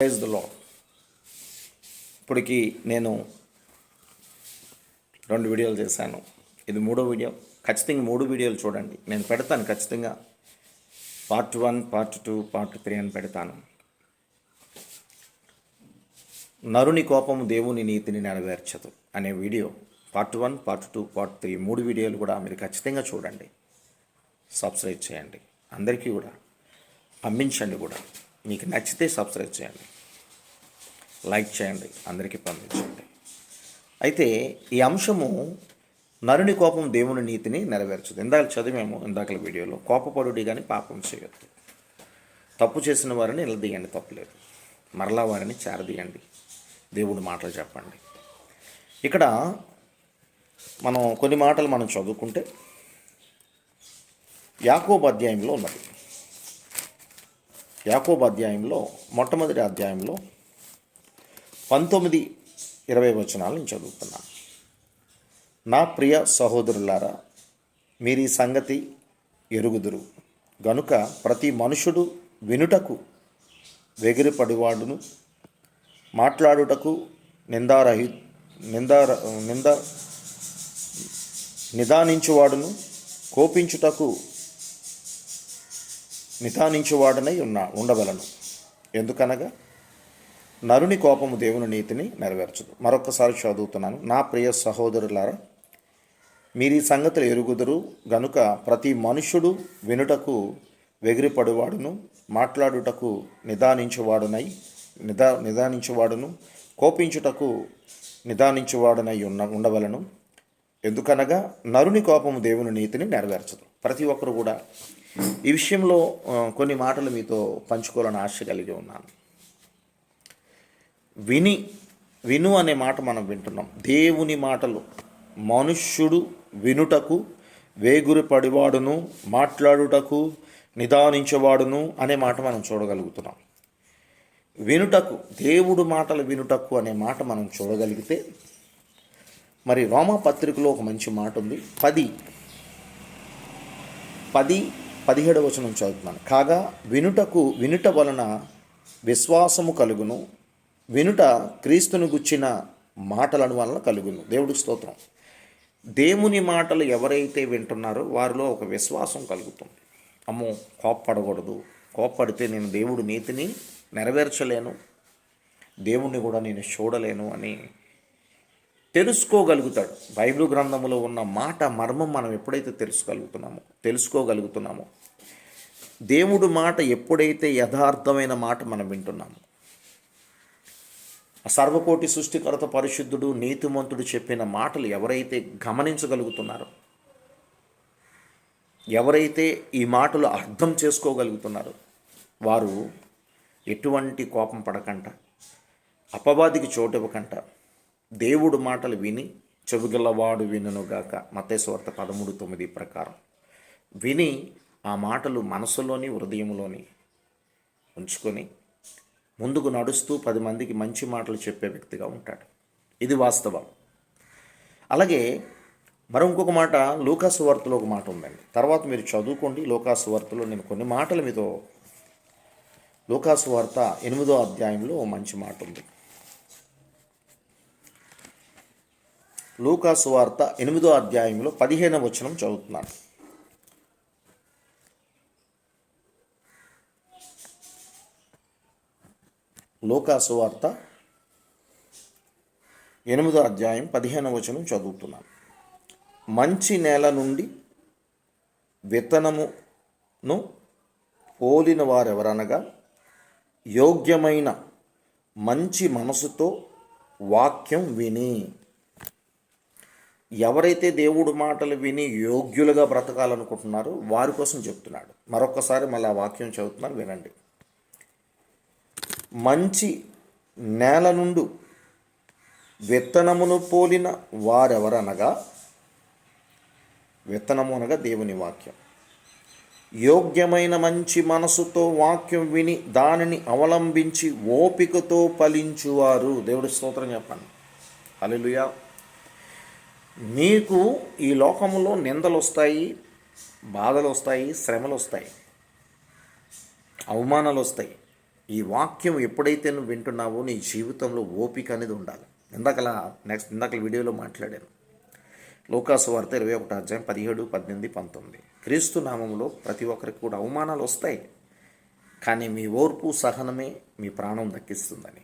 Praise the low ఇప్పటికి నేను రెండు వీడియోలు చేశాను. ఇది మూడో వీడియో. ఖచ్చితంగా మూడు వీడియోలు చూడండి. నేను పెడతాను ఖచ్చితంగా. Part one part two part three అని పెడతాను. నరుని కోపము దేవుని నీతిని నెరవేర్చదు అనే video. Part one part two part three మూడు వీడియోలు కూడా మీరు ఖచ్చితంగా చూడండి. సబ్స్క్రైబ్ చేయండి. అందరికీ కూడా. పంపించండి కూడా. మీకు నచ్చితే సబ్స్క్రైబ్ చేయండి. లైక్ చేయండి. అందరికీ పంపించండి. అయితే ఈ అంశము నరుని కోపం దేవుని నీతిని నెరవేర్చదు ఇందాక చదివాము ఇందాకల వీడియోలో కోపపడుడి కానీ పాపం చేయొద్దు. తప్పు చేసిన వారిని నిలదీయండి తప్పులేదు మరలా వారిని చేరదీయండి. దేవుడి మాటలు చెప్పండి. ఇక్కడ మనం కొన్ని మాటలు మనం చదువుకుంటే యాకోబు అధ్యాయంలో ఉన్నది. యాకోబ అధ్యాయంలో మొట్టమొదటి అధ్యాయంలో పంతొమ్మిది ఇరవై వచనాలు నేను చదువుతున్నాను నా ప్రియ సహోదరులారా మీరు ఈ సంగతి ఎరుగుదురు. గనుక ప్రతి మనుషుడు వినుటకు వెగిరిపడివాడును మాట్లాడుటకు నిందారహి నిందార నింద నిదానించువాడును కోపించుటకు నిదానించువాడనై ఉన్న ఉండవలను. ఎందుకనగా నరుని కోపము దేవుని నీతిని నెరవేర్చదు మరొకసారి చదువుతున్నాను. నా ప్రియ సహోదరులారా మీరు ఈ సంగతులు ఎరుగుదురు గనుక ప్రతి మనుషుడు వినుటకు వెగిరిపడువాడును మాట్లాడుటకు నిదానించువాడునై నిదా నిదానించువాడును కోపించుటకు నిదానించువాడునై ఉన్న ఉండవలను. ఎందుకనగా నరుని కోపము దేవుని నీతిని నెరవేర్చదు ప్రతి ఒక్కరు కూడా ఈ విషయంలో కొన్ని మాటలు మీతో పంచుకోవాలని ఆశ కలిగి ఉన్నాను. విని విను అనే మాట మనం వింటున్నాం. దేవుని మాటలు మనుష్యుడు వినుటకు వేగురు పడివాడును మాట్లాడుటకు నిదానించేవాడును అనే మాట మనం చూడగలుగుతున్నాం. వినుటకు దేవుడు మాటలు వినుటకు అనే మాట మనం చూడగలిగితే మరి రోమా పత్రికలో ఒక మంచి మాట ఉంది. పది. పది పదిహేడవ వచనం చదువుతున్నాను. కాగా వినుటకు వినుట వలన విశ్వాసము కలుగును. వినుట క్రీస్తును గుచ్చిన మాటలను వలన కలుగును. దేవుడు స్తోత్రం. దేవుని మాటలు ఎవరైతే వింటున్నారో వారిలో ఒక విశ్వాసం కలుగుతుంది. అమ్మో కోప్పడకూడదు. కోప్పడితే నేను దేవుడు నీతిని నెరవేర్చలేను. దేవుణ్ణి కూడా నేను చూడలేను అని తెలుసుకోగలుగుతాడు. బైబిల్ గ్రంథంలో ఉన్న మాట మర్మం మనం ఎప్పుడైతే తెలుసుకోగలుగుతున్నామో తెలుసుకోగలుగుతున్నామో దేవుడు మాట ఎప్పుడైతే యథార్థమైన మాట మనం వింటున్నామో సర్వకోటి సృష్టికర్త పరిశుద్ధుడు నీతిమంతుడు చెప్పిన మాటలు ఎవరైతే గమనించగలుగుతున్నారో ఎవరైతే ఈ మాటలు అర్థం చేసుకోగలుగుతున్నారో వారు ఎటువంటి కోపం పడకంట అపవాదికి చోటు ఇవ్వకంట దేవుడు మాటలు విని చెవిగలవాడు వినుగాక మతేశ్వార్త పదమూడు తొమ్మిది ప్రకారం. విని ఆ మాటలు మనసులోని హృదయంలోని ఉంచుకొని ముందుకు నడుస్తూ పది మందికి మంచి మాటలు చెప్పే వ్యక్తిగా ఉంటాడు. ఇది వాస్తవం. అలాగే మరి ఇంకొక మాట లూకాసు వార్తలో ఒక మాట ఉందండి. తర్వాత మీరు చదువుకోండి లూకాసు వార్తలో నేను కొన్ని మాటలు మీతో లూకాసు వార్త ఎనిమిదో అధ్యాయంలో ఓ మంచి మాట ఉంది. లూకాసు వార్త ఎనిమిదో అధ్యాయంలో పదిహేనవ వచనం చదువుతున్నాను. లూకాసు వార్త ఎనిమిదో అధ్యాయం పదిహేనవ వచనం చదువుతున్నాను. మంచి నేల నుండి విత్తనమును పోలిన వారెవరనగా యోగ్యమైన మంచి మనసుతో వాక్యం విని ఎవరైతే దేవుడు మాటలు విని యోగ్యులుగా బ్రతకాలనుకుంటున్నారో వారి కోసం చెప్తున్నాడు. మరొకసారి మళ్ళీ ఆ వాక్యం చదువుతున్నాను వినండి. మంచి నేల నుండి విత్తనమును పోలిన వారెవరనగా విత్తనము అనగా దేవుని వాక్యం. యోగ్యమైన మంచి మనసుతో వాక్యం విని దానిని అవలంబించి ఓపికతో ఫలించువారు. దేవుడి స్తోత్రం చెప్పండి. అలెలుయా నీకు ఈ లోకంలో నిందలు వస్తాయి బాధలు వస్తాయి శ్రమలు వస్తాయి అవమానాలు వస్తాయి ఈ వాక్యం ఎప్పుడైతే నువ్వు వింటున్నావో నీ జీవితంలో ఓపిక అనేది ఉండాలి. ఇందాకలా నెక్స్ట్ ఇందాక వీడియోలో మాట్లాడాను. లోకాసు వార్త ఇరవై ఒకటి అధ్యాయం పదిహేడు పద్దెనిమిది పంతొమ్మిది. క్రీస్తు నామంలో ప్రతి ఒక్కరికి కూడా అవమానాలు వస్తాయి కానీ మీ ఓర్పు సహనమే మీ ప్రాణం దక్కిస్తుందని.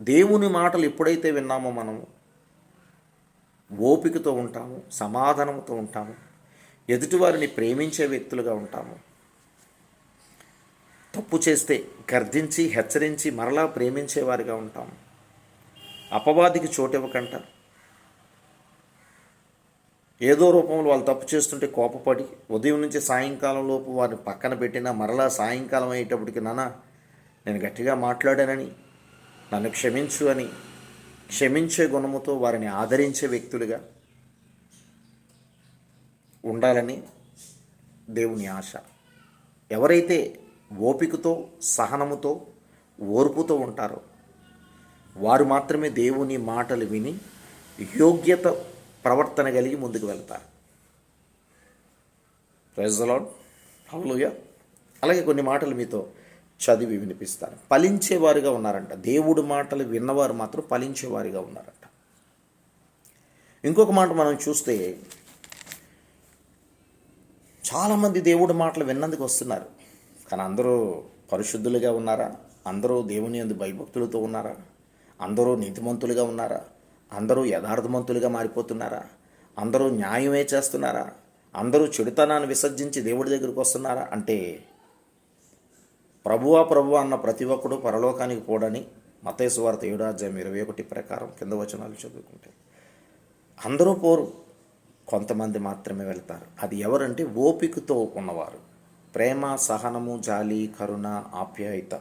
దేవుని మాటలు ఎప్పుడైతే విన్నామో మనము ఓపికతో ఉంటాము సమాధానంతో ఉంటాము ఎదుటివారిని ప్రేమించే వ్యక్తులుగా ఉంటాము. తప్పు చేస్తే గర్జించి హెచ్చరించి మరలా ప్రేమించేవారిగా ఉంటాము. అపవాదికి చోటివ్వకంట. ఏదో రూపంలో వాళ్ళు తప్పు చేస్తుంటే కోపపడి ఉదయం నుంచి సాయంకాలం లోపు వారిని పక్కన పెట్టినా మరలా సాయంకాలం అయ్యేటప్పటికి నాన్న నేను గట్టిగా మాట్లాడానని నన్ను క్షమించు అని క్షమించే గుణముతో వారిని ఆదరించే వ్యక్తులుగా ఉండాలని దేవుని ఆశ. ఎవరైతే ఓపికతో సహనముతో ఓర్పుతో ఉంటారో వారు మాత్రమే దేవుని మాటలు విని యోగ్యత ప్రవర్తన కలిగి ముందుకు వెళ్తారు. ప్రెజలాడ్ హలోయ అలాగే కొన్ని మాటలు మీతో చదివి వినిపిస్తాను ఫలించేవారుగా ఉన్నారంట. దేవుడు మాటలు విన్నవారు మాత్రం ఫలించేవారిగా ఉన్నారంట. ఇంకొక మాట మనం చూస్తే చాలామంది దేవుడి మాటలు విన్నందుకు వస్తున్నారు. కానీ అందరూ పరిశుద్ధులుగా ఉన్నారా? అందరూ దేవుని అందు భయభక్తులతో ఉన్నారా? అందరూ నీతిమంతులుగా ఉన్నారా? అందరూ యథార్థమంతులుగా మారిపోతున్నారా? అందరూ న్యాయమే చేస్తున్నారా? అందరూ చెడుతనాన్ని విసర్జించి దేవుడి దగ్గరికి వస్తున్నారా? అంటే ప్రభువా ప్రభు అన్న ప్రతి ఒక్కడు పరలోకానికి పోడని మతేసు వార్త ఏడాధ్యాయం ఇరవై ఒకటి ప్రకారం కింద వచనాలు చదువుకుంటే. అందరూ పోరు. కొంతమంది మాత్రమే వెళ్తారు. అది ఎవరంటే ఓపికతో ఉన్నవారు. ప్రేమ సహనము జాలి కరుణ ఆప్యాయత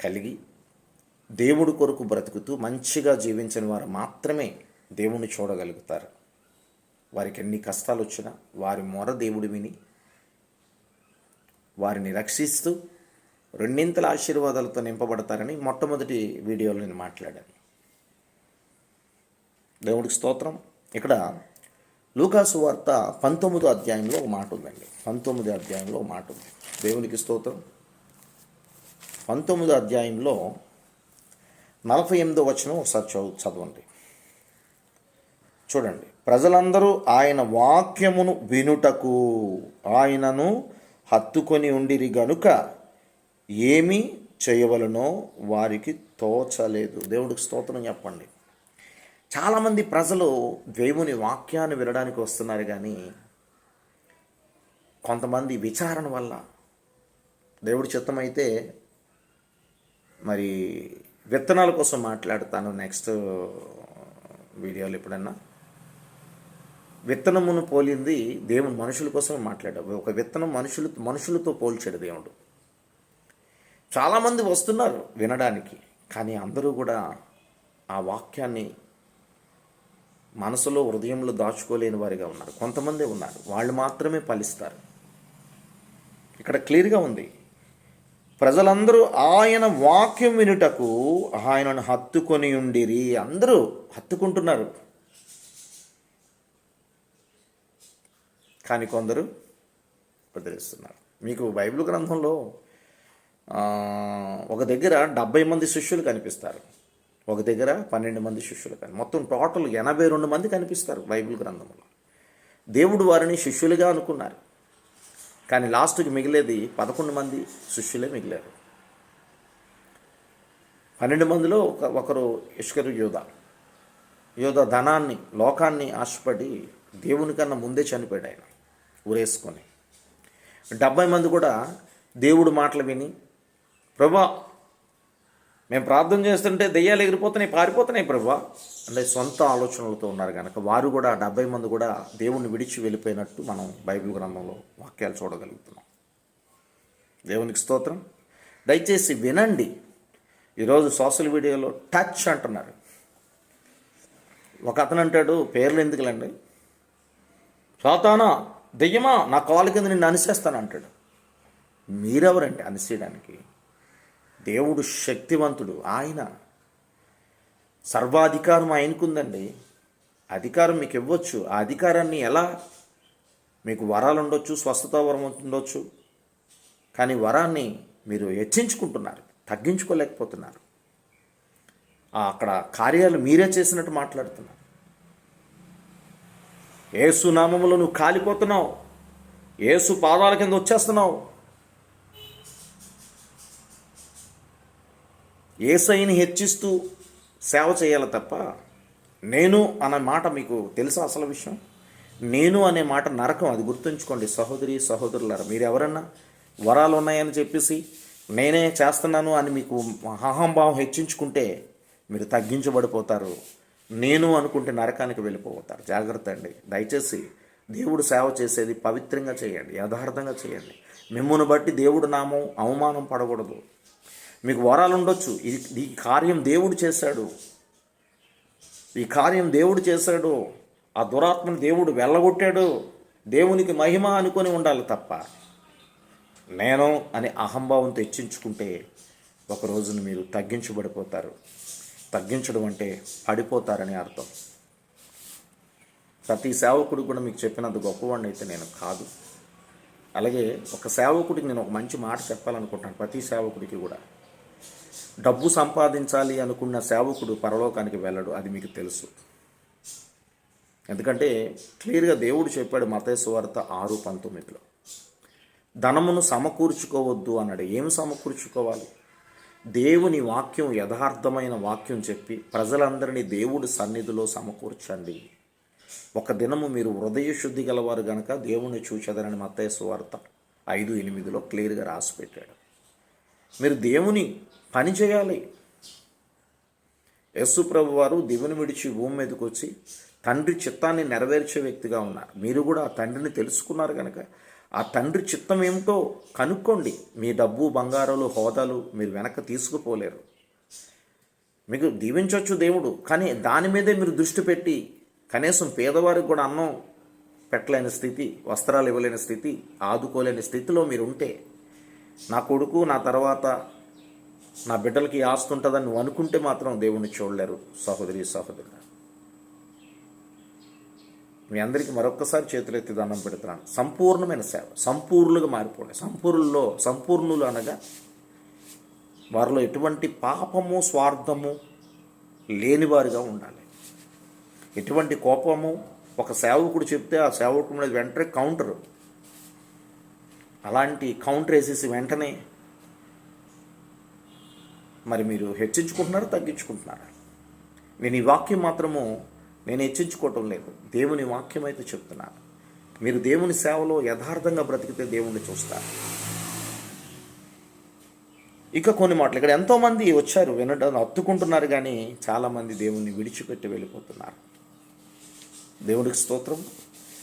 కలిగి దేవుడి కొరకు బ్రతుకుతూ మంచిగా జీవించిన వారు మాత్రమే దేవుణ్ణి చూడగలుగుతారు. వారికి ఎన్ని కష్టాలు వచ్చినా వారి మొర దేవుడు విని వారిని రక్షిస్తూ రెండింతల ఆశీర్వాదాలతో నింపబడతారని మొట్టమొదటి వీడియోలో నేను మాట్లాడాను. దేవుడికి స్తోత్రం. ఇక్కడ లూకాసు వార్త పంతొమ్మిదో అధ్యాయంలో ఒక మాట ఉందండి. పంతొమ్మిదో అధ్యాయంలో ఒక మాట ఉంది. దేవునికి స్తోత్రం. పంతొమ్మిదో అధ్యాయంలో నలభై ఎనిమిదో వచనం ఒకసారి చదువు చదవండి. చూడండి. ప్రజలందరూ ఆయన వాక్యమును వినుటకు ఆయనను హత్తుకొని ఉండిరి గనుక ఏమి చేయవలనో వారికి తోచలేదు. దేవుడికి స్తోత్రం చెప్పండి. చాలామంది ప్రజలు దేవుని వాక్యాన్ని వినడానికి వస్తున్నారు కానీ కొంతమంది విచారణ వల్ల దేవుడి చిత్తమైతే మరి విత్తనాల కోసం మాట్లాడతాను నెక్స్ట్ వీడియోలు ఎప్పుడన్నా. విత్తనమును పోలింది దేవుడు మనుషుల కోసం మాట్లాడాడు. ఒక విత్తనం మనుషులు మనుషులతో పోల్చాడు దేవుడు. చాలామంది వస్తున్నారు వినడానికి కానీ అందరూ కూడా ఆ వాక్యాన్ని మనసులో హృదయంలో దాచుకోలేని వారిగా ఉన్నారు. కొంతమంది ఉన్నారు. వాళ్ళు మాత్రమే ఫలిస్తారు. ఇక్కడ క్లియర్గా ఉంది. ప్రజలందరూ ఆయన వాక్యం వినుటకు ఆయనను హత్తుకొని ఉండిరి. అందరూ హత్తుకుంటున్నారు. కానీ కొందరు వదిలేస్తున్నారు మీకు బైబిల్ గ్రంథంలో ఒక దగ్గర డెబ్బై మంది శిష్యులు కనిపిస్తారు. ఒక దగ్గర పన్నెండు మంది శిష్యులు కానీ మొత్తం టోటల్ ఎనభై రెండు మంది కనిపిస్తారు బైబిల్ గ్రంథంలో. దేవుడు వారిని శిష్యులుగా అనుకున్నారు. కానీ లాస్ట్కి మిగిలేది పదకొండు మంది శిష్యులే మిగిలారు. పన్నెండు మందిలో ఒక ఒకరు ఇష్కరు యోధ యోధ ధనాన్ని లోకాన్ని ఆశపడి దేవుని కన్నా ముందే చనిపోయాడు ఆయన. ఊరేసుకొని. డెబ్బై మంది కూడా దేవుడు మాటలు విని ప్రభా మేము ప్రార్థన చేస్తుంటే దెయ్యాలు ఎగిరిపోతున్నాయి పారిపోతున్నాయి ప్రభా అంటే సొంత ఆలోచనలతో ఉన్నారు కనుక వారు కూడా డెబ్బై మంది కూడా దేవుణ్ణి విడిచి వెళ్ళిపోయినట్టు మనం బైబిల్ గ్రంథంలో వాక్యాలు చూడగలుగుతున్నాం. దేవునికి స్తోత్రం. దయచేసి వినండి. ఈరోజు సోషల్ మీడియాలో టచ్ అంటున్నారు. ఒక అతను అంటాడు పేర్లు ఎందుకులండి సాతానా దెయ్యమా? నా కాలు కింద నిన్ను అనిసేస్తాను అంటాడు మీరెవరండి అనిసేయడానికి దేవుడు శక్తివంతుడు ఆయన సర్వాధికారం ఆయనకుందండి. అధికారం మీకు ఇవ్వచ్చు ఆ అధికారాన్ని ఎలా? మీకు వరాలు ఉండొచ్చు స్వస్థత వరం ఉండొచ్చు కానీ వరాన్ని మీరు హెచ్చించుకుంటున్నారు తగ్గించుకోలేకపోతున్నారు. అక్కడ కార్యాలు మీరే చేసినట్టు మాట్లాడుతున్నారు. ఏసు నామంలో నువ్వు కాలిపోతున్నావు. ఏసు పాదాల కింద వచ్చేస్తున్నావు. ఏసైని హెచ్చిస్తూ సేవ చేయాలి తప్ప నేను అనే మాట మీకు తెలుసా అసలు విషయం? నేను అనే మాట నరకం అది గుర్తుంచుకోండి సహోదరి సహోదరులారా మీరు ఎవరన్నా వరాలు ఉన్నాయని చెప్పేసి నేనే చేస్తున్నాను అని మీకు అహంభావం హెచ్చించుకుంటే మీరు తగ్గించబడిపోతారు. నేను అనుకుంటే నరకానికి వెళ్ళిపోతారు. జాగ్రత్త అండి. దయచేసి దేవుడు సేవ చేసేది పవిత్రంగా చేయండి. యథార్థంగా చేయండి. మిమ్మల్ని బట్టి దేవుడు నామం అవమానం పడకూడదు. మీకు వరాలు ఉండొచ్చు. ఇది ఈ కార్యం దేవుడు చేశాడు. ఈ కార్యం దేవుడు చేశాడు. ఆ దురాత్మను దేవుడు వెళ్ళగొట్టాడు. దేవునికి మహిమ అనుకొని ఉండాలి తప్ప నేను అనే అహంభావం తెచ్చించుకుంటే ఒక రోజున మీరు తగ్గించబడిపోతారు. తగ్గించడం అంటే పడిపోతారని అర్థం. ప్రతి సేవకుడు కూడా మీకు చెప్పినంత గొప్పవాడిని అయితే నేను కాదు. అలాగే ఒక సేవకుడికి నేను ఒక మంచి మాట చెప్పాలనుకుంటాను ప్రతి సేవకుడికి కూడా. డబ్బు సంపాదించాలి అనుకున్న సేవకుడు పరలోకానికి వెళ్ళడు అది మీకు తెలుసు. ఎందుకంటే క్లియర్గా దేవుడు చెప్పాడు మతేసు ఆరు పంతొమ్మిదిలో. ధనమును సమకూర్చుకోవద్దు అన్నాడు. ఏం సమకూర్చుకోవాలి? దేవుని వాక్యం యథార్థమైన వాక్యం చెప్పి ప్రజలందరినీ దేవుడి సన్నిధిలో సమకూర్చండి. ఒక దినము మీరు హృదయ శుద్ధి గలవారు గనక దేవుని చూచెదరని మత్తయ్య వార్త ఐదు ఎనిమిదిలో క్లియర్గా రాసి పెట్టాడు మీరు దేవుని పని చేయాలి. యస్సు ప్రభు వారు దివుని విడిచి భూమి మీదకి వచ్చి తండ్రి చిత్తాన్ని నెరవేర్చే వ్యక్తిగా ఉన్నారు. మీరు కూడా ఆ తండ్రిని తెలుసుకున్నారు కనుక ఆ తండ్రి చిత్తం ఏమిటో కనుక్కోండి. మీ డబ్బు బంగారాలు హోదాలు మీరు వెనక్కి తీసుకుపోలేరు. మీకు దీవించవచ్చు దేవుడు కానీ దాని మీదే మీరు దృష్టి పెట్టి కనీసం పేదవారికి కూడా అన్నం పెట్టలేని స్థితి వస్త్రాలు ఇవ్వలేని స్థితి ఆదుకోలేని స్థితిలో మీరు ఉంటే నా కొడుకు నా తర్వాత నా బిడ్డలకి ఆస్తుంటుందని నువ్వు అనుకుంటే మాత్రం దేవుణ్ణి చూడలేరు. సహోదరి సహోదరుడు. మీ అందరికీ మరొక్కసారి చేతులెత్తి దండం పెడుతున్నాను. సంపూర్ణమైన సేవ సంపూర్ణులుగా మారిపోండి. సంపూర్ణుల్లో సంపూర్ణులు అనగా వారిలో ఎటువంటి పాపము స్వార్థము లేనివారుగా ఉండాలి. ఎటువంటి కోపము ఒక సేవకుడు చెప్తే ఆ సేవకుడు మీద వెంటనే కౌంటర్ అలాంటి కౌంటర్ వేసేసి వెంటనే మరి మీరు హెచ్చించుకుంటున్నారా తగ్గించుకుంటున్నారా? నేను ఈ వాక్యం మాత్రము నేను హెచ్చించుకోవటం లేదు. దేవుని వాక్యం అయితే చెప్తున్నాను. మీరు దేవుని సేవలో యథార్థంగా బ్రతికితే దేవుణ్ణి చూస్తారు. ఇక కొన్ని మాటలు. ఇక్కడ ఎంతోమంది వచ్చారు వినడం అత్తుకుంటున్నారు కానీ చాలామంది దేవుణ్ణి విడిచిపెట్టి వెళ్ళిపోతున్నారు. దేవుడికి స్తోత్రం.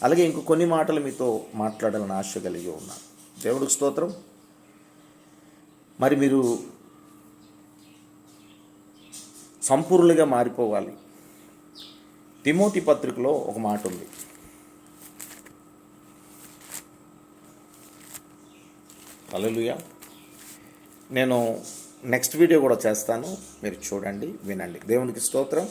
అలాగే ఇంకో కొన్ని మాటలు మీతో మాట్లాడాలని ఆశ కలిగి ఉన్నాను దేవుడికి స్తోత్రం. మరి మీరు సంపూర్ణులుగా మారిపోవాలి. తిమోతి పత్రికలో ఒక మాట ఉంది. అలలుయా నేను నెక్స్ట్ వీడియో కూడా చేస్తాను. మీరు చూడండి వినండి. దేవునికి స్తోత్రం.